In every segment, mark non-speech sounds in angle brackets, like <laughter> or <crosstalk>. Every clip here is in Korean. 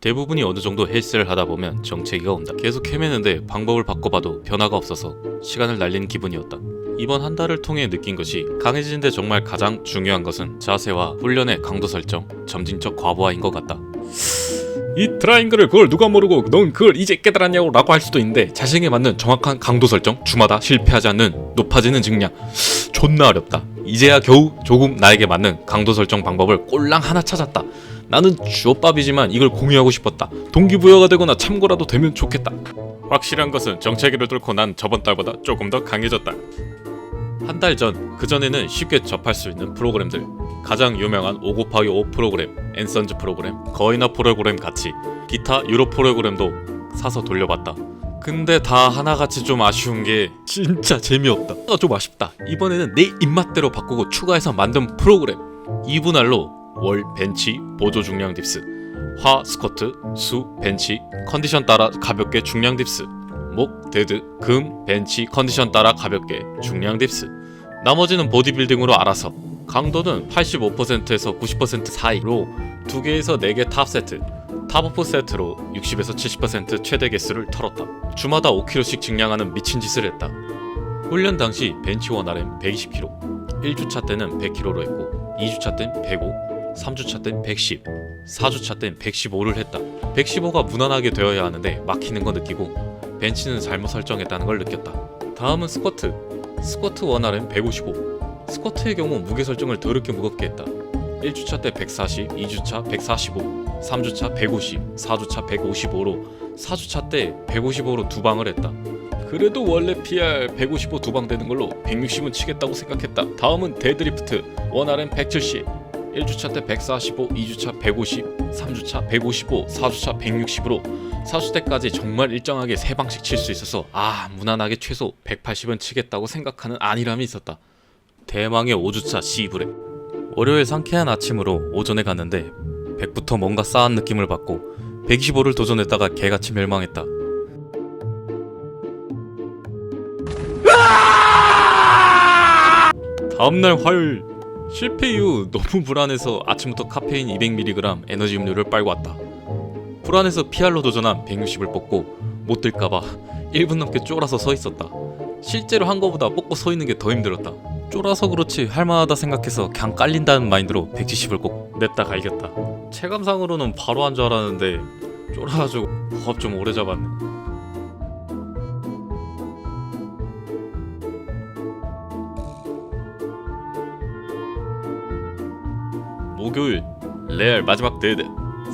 대부분이 어느 정도 헬스를 하다 보면 정체기가 온다. 계속 헤매는데 방법을 바꿔봐도 변화가 없어서 시간을 날리는 기분이었다. 이번 한 달을 통해 느낀 것이 강해지는데 정말 가장 중요한 것은 자세와 훈련의 강도 설정, 점진적 과부하인 것 같다. 이 트라이앵글을 그걸 누가 모르고 넌 그걸 이제 깨달았냐고 라고 할 수도 있는데 자신에게 맞는 정확한 강도 설정, 주마다 실패하지 않는 높아지는 증량 존나 어렵다. 이제야 겨우 조금 나에게 맞는 강도 설정 방법을 꼴랑 하나 찾았다. 나는 주업밥이지만 이걸 공유하고 싶었다. 동기부여가 되거나 참고라도 되면 좋겠다. 확실한 것은 정체기를 뚫고 난 저번 달보다 조금 더 강해졌다. 한 달 전, 그전에는 쉽게 접할 수 있는 프로그램들 가장 유명한 5 곱하기 5 프로그램, 앤선즈 프로그램, 거이나 프로그램 같이 기타 유로 프로그램도 사서 돌려봤다. 근데 다 하나같이 좀 아쉬운 게 진짜 재미없다. 아, 좀 아쉽다. 이번에는 내 입맛대로 바꾸고 추가해서 만든 프로그램. 2분할로 월 벤치, 보조 중량 딥스, 화 스쿼트, 수 벤치, 컨디션 따라 가볍게 중량 딥스, 목 데드, 금 벤치 컨디션 따라 가볍게 중량 딥스. 나머지는 보디빌딩으로 알아서. 강도는 85%에서 90% 사이로 2개에서 4개 탑 세트 탑오프 세트로 60에서 70% 최대 개수를 털었다. 주마다 5kg씩 증량하는 미친 짓을 했다. 훈련 당시 벤치 원 RM 120kg 1주차 때는 100kg로 했고 2주차 땐 105, 3주차 땐 110, 4주차 땐 115를 했다. 115가 무난하게 되어야 하는데 막히는 거 느끼고 벤치는 잘못 설정했다는 걸 느꼈다. 다음은 스쿼트. 스쿼트 원RM 155 스쿼트의 경우 무게 설정을 더럽게 무겁게 했다. 1주차 때 140, 2주차 145, 3주차 150, 4주차 155로 4주차 때 155로 두 방을 했다. 그래도 원래 PR 155 두 방 되는 걸로 160은 치겠다고 생각했다. 다음은 데드리프트. 원RM 170 1주차 때 145, 2주차 150, 3주차 155, 4주차 160으로 4주 때까지 정말 일정하게 세 방씩 칠 수 있어서 아 무난하게 최소 180은 치겠다고 생각하는 안일함이 있었다. 대망의 5주차 시브레 월요일 상쾌한 아침으로 오전에 갔는데 100부터 뭔가 싸한 느낌을 받고 125를 도전했다가 개같이 멸망했다. 다음날 화요일 실패 이후 너무 불안해서 아침부터 카페인 200mg 에너지 음료를 빨고 왔다. 불안해서 PR로 도전한 160을 뽑고 못 들까봐 1분 넘게 쫄아서 서 있었다. 실제로 한 거보다 뽑고 서 있는 게 더 힘들었다. 쫄아서 그렇지 할만하다 생각해서 그냥 깔린다는 마인드로 170을 꼭 냈다 갈겼다. 체감상으로는 바로 한 줄 알았는데 쫄아가지고 <laughs> 호흡 좀 오래 잡았네. 목요일 레알 마지막 데드.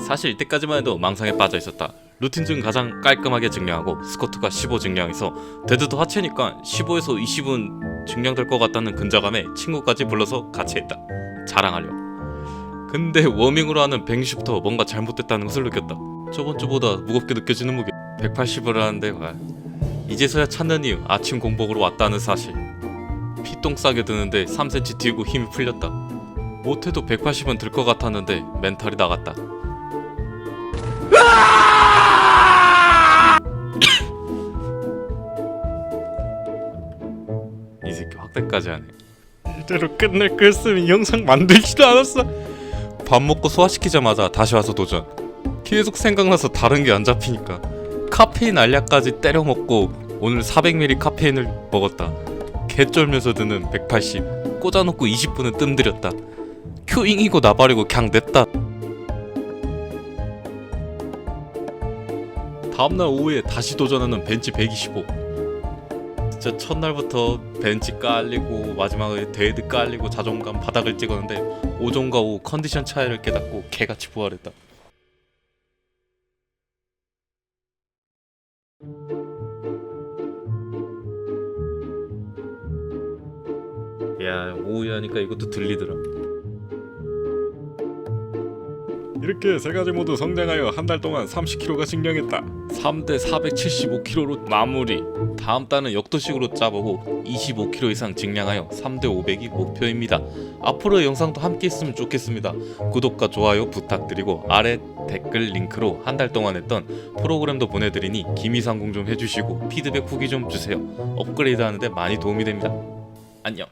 사실 이때까지만 해도 망상에 빠져 있었다. 루틴 중 가장 깔끔하게 증량하고 스쿼트가 15 증량해서 데드도 하체니까 15에서 20은 증량될 것 같다는 근자감에 친구까지 불러서 같이 했다. 자랑하려. 근데 워밍으로 하는 160부터 뭔가 잘못됐다는 것을 느꼈다. 저번 주보다 무겁게 느껴지는 무게 180을 하는데 와. 이제서야 찾는 이유 아침 공복으로 왔다는 사실. 피똥 싸게 드는데 3cm 뛰고 힘이 풀렸다 못해도 180은 들 것 같았는데 멘탈이 나갔다. 이 새끼 확대까지 하네. 이대로 끝낼 거였으면 영상 만들지도 않았어. 밥 먹고 소화시키자마자 다시 와서 도전. 계속 생각나서 다른 게 안 잡히니까 카페인 알약까지 때려 먹고 오늘 400ml 카페인을 먹었다. 개쩔면서 드는 180. 꽂아놓고 20분은 뜸들였다. 큐잉이고 나발이고 그냥 냈다. 다음날 오후에 다시 도전하는 벤치 125. 진짜 첫날부터 벤치 깔리고 마지막에 데드 깔리고 자존감 바닥을 찍었는데 오전과 오후 컨디션 차이를 깨닫고 개같이 부활했다. 야 오후에 하니까 이것도 들리더라. 이렇게 세 가지 모두 성장하여 한 달 동안 30kg가 증량했다. 3대 475kg로 마무리. 다음 달은 역도식으로 짜보고 25kg 이상 증량하여 3대 500이 목표입니다. 앞으로 영상도 함께 했으면 좋겠습니다. 구독과 좋아요 부탁드리고 아래 댓글 링크로 한 달 동안 했던 프로그램도 보내드리니 기미상공 좀 해주시고 피드백 후기 좀 주세요. 업그레이드 하는데 많이 도움이 됩니다. 안녕.